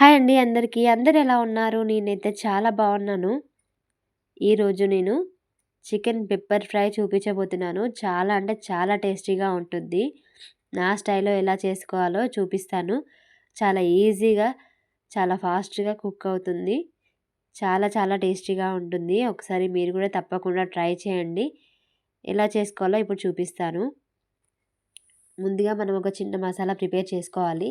Hi అండి అందరికీ. అందరు ఎలా ఉన్నారు? నేనైతే చాలా బాగున్నాను. ఈరోజు నేను చికెన్ పెప్పర్ ఫ్రై చూపించబోతున్నాను. చాలా అంటే చాలా టేస్టీగా ఉంటుంది. నా స్టైల్లో ఎలా చేసుకోవాలో చూపిస్తాను. చాలా ఈజీగా చాలా ఫాస్ట్గా కుక్ అవుతుంది. చాలా చాలా టేస్టీగా ఉంటుంది. ఒకసారి మీరు కూడా తప్పకుండా ట్రై చేయండి. ఎలా చేసుకోవాలో ఇప్పుడు చూపిస్తాను. ముందుగా మనం ఒక చిన్న మసాలా ప్రిపేర్ చేసుకోవాలి.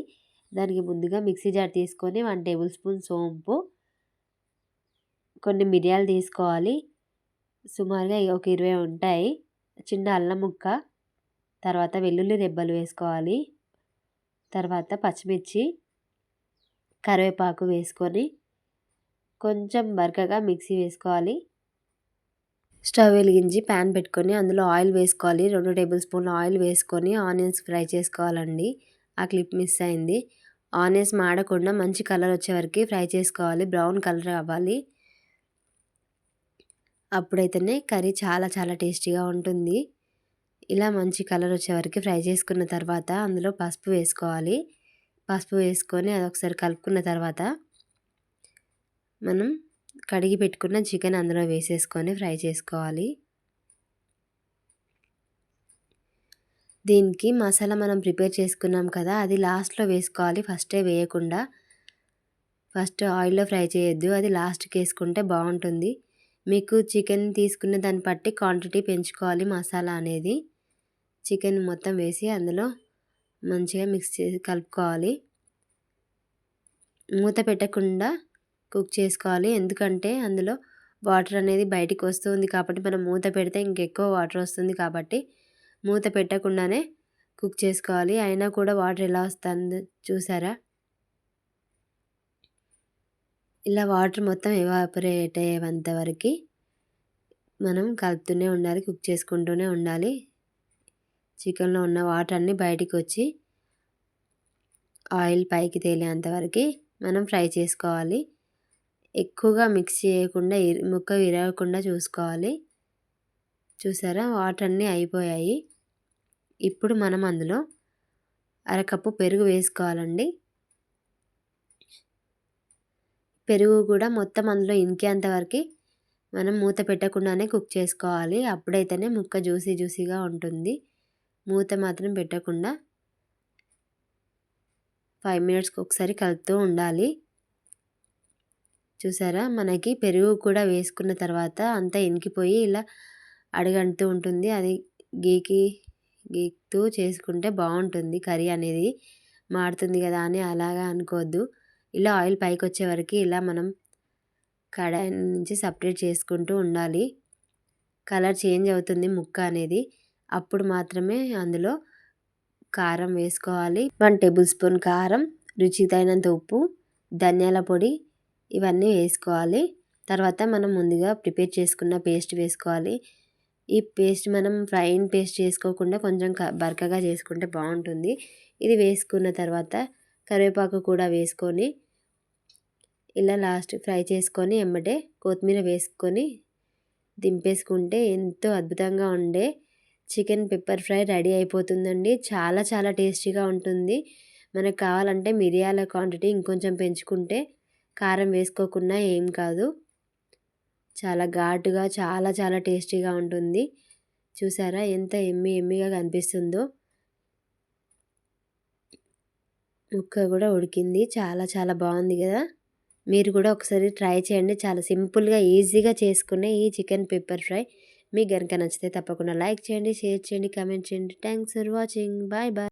దానికి ముందుగా మిక్సీ జార్ తీసుకొని వన్ టేబుల్ స్పూన్ సోంపు కొన్ని మిరియాలు తీసుకోవాలి. సుమారుగా ఒక ఇరవై ఉంటాయి. చిన్న అల్లం ముక్క తర్వాత వెల్లుల్లి రెబ్బలు వేసుకోవాలి. తర్వాత పచ్చిమిర్చి కరివేపాకు వేసుకొని కొంచెం బరకగా మిక్సీ వేసుకోవాలి. స్టవ్ వెలిగించి ప్యాన్ పెట్టుకొని అందులో ఆయిల్ వేసుకోవాలి. రెండు టేబుల్ స్పూన్ల ఆయిల్ వేసుకొని ఆనియన్స్ ఫ్రై చేసుకోవాలండి. ఆ క్లిప్ మిస్ అయింది. ఆనియన్స్ మాడకుండా మంచి కలర్ వచ్చే వరకు ఫ్రై చేసుకోవాలి. బ్రౌన్ కలర్ అవ్వాలి. అప్పుడైతేనే కర్రీ చాలా చాలా టేస్టీగా ఉంటుంది. ఇలా మంచి కలర్ వచ్చే వరకు ఫ్రై చేసుకున్న తర్వాత అందులో పసుపు వేసుకోవాలి. పసుపు వేసుకొని అది ఒకసారి కలుపుకున్న తర్వాత మనం కడిగి పెట్టుకున్న చికెన్ అందులో వేసేసుకొని ఫ్రై చేసుకోవాలి. దీనికి మసాలా మనం ప్రిపేర్ చేసుకున్నాం కదా అది లాస్ట్లో వేసుకోవాలి. ఫస్టే వేయకుండా ఫస్ట్ ఆయిల్లో ఫ్రై చేయొద్దు. అది లాస్ట్కి వేసుకుంటే బాగుంటుంది. మీకు చికెన్ తీసుకున్న దాన్ని బట్టి క్వాంటిటీ పెంచుకోవాలి మసాలా అనేది. చికెన్ మొత్తం వేసి అందులో మంచిగా మిక్స్ చేసి కలుపుకోవాలి. మూత పెట్టకుండా కుక్ చేసుకోవాలి. ఎందుకంటే అందులో వాటర్ అనేది బయటికి వస్తుంది కాబట్టి మనం మూత పెడితే ఇంకెక్కువ వాటర్ వస్తుంది కాబట్టి మూత పెట్టకుండానే కుక్ చేసుకోవాలి. అయినా కూడా వాటర్ ఎలా వస్తుందో చూసారా? ఇలా వాటర్ మొత్తం ఎవాపరేట్ అయ్యేంత వరకు మనం కలుపుతూనే ఉండాలి కుక్ చేసుకుంటూనే ఉండాలి. చికెన్లో ఉన్న వాటర్ అన్నీ బయటికి వచ్చి ఆయిల్ పైకి తేలేంత వరకు మనం ఫ్రై చేసుకోవాలి. ఎక్కువగా మిక్స్ చేయకుండా ముక్క విరగకుండా చూసుకోవాలి. చూసారా? వాటర్ అన్నీ అయిపోయాయి. ఇప్పుడు మనం అందులో అరకప్పు పెరుగు వేసుకోవాలండి. పెరుగు కూడా మొత్తం అందులో ఇంకేంత వరకు మనం మూత పెట్టకుండానే కుక్ చేసుకోవాలి. అప్పుడైతేనే ముక్క జ్యూసీ జ్యూసీగా ఉంటుంది. మూత మాత్రం పెట్టకుండా ఫైవ్ మినిట్స్కి ఒకసారి కలుపుతూ ఉండాలి. చూసారా? మనకి పెరుగు కూడా వేసుకున్న తర్వాత అంతా ఇనికిపోయి ఇలా అడగంటూ ఉంటుంది. అది గీకి గీకుతూ చేసుకుంటే బాగుంటుంది. కర్రీ అనేది మాడుతుంది కదా అని అలాగా అనుకోవద్దు. ఇలా ఆయిల్ పైకి వచ్చే వరకు ఇలా మనం కడాయి నుంచి సపరేట్ చేసుకుంటూ ఉండాలి. కలర్ చేంజ్ అవుతుంది ముక్క అనేది. అప్పుడు మాత్రమే అందులో కారం వేసుకోవాలి. వన్ టేబుల్ స్పూన్ కారం రుచి తగినంత ఉప్పు ధనియాల పొడి ఇవన్నీ వేసుకోవాలి. తర్వాత మనం ముందుగా ప్రిపేర్ చేసుకున్న పేస్ట్ వేసుకోవాలి. ఈ పేస్ట్ మనం ఫ్రైన్ పేస్ట్ చేసుకోకుండా కొంచెం బరకగా చేసుకుంటే బాగుంటుంది. ఇది వేసుకున్న తర్వాత కరివేపాకు కూడా వేసుకొని ఇలా లాస్ట్ ఫ్రై చేసుకొని ఎమ్మటే కొత్తిమీర వేసుకొని దింపేసుకుంటే ఎంతో అద్భుతంగా ఉండే చికెన్ పెప్పర్ ఫ్రై రెడీ అయిపోతుందండి. చాలా చాలా టేస్టీగా ఉంటుంది. మనకు కావాలంటే మిరియాల క్వాంటిటీ ఇంకొంచెం పెంచుకుంటే కారం వేసుకోకుండా ఏం కాదు. చాలా ఘాటుగా చాలా చాలా టేస్టీగా ఉంటుంది. చూసారా? ఎంత ఎమ్మి ఎమ్మిగా కనిపిస్తుందో. ముక్క కూడా ఉడికింది. చాలా చాలా బాగుంది కదా? మీరు కూడా ఒకసారి ట్రై చేయండి. చాలా సింపుల్గా ఈజీగా చేసుకునే ఈ చికెన్ పెప్పర్ ఫ్రై. మీకు కనుక నచ్చితే తప్పకుండా లైక్ చేయండి షేర్ చేయండి కామెంట్ చేయండి. Thanks for watching. Bye bye.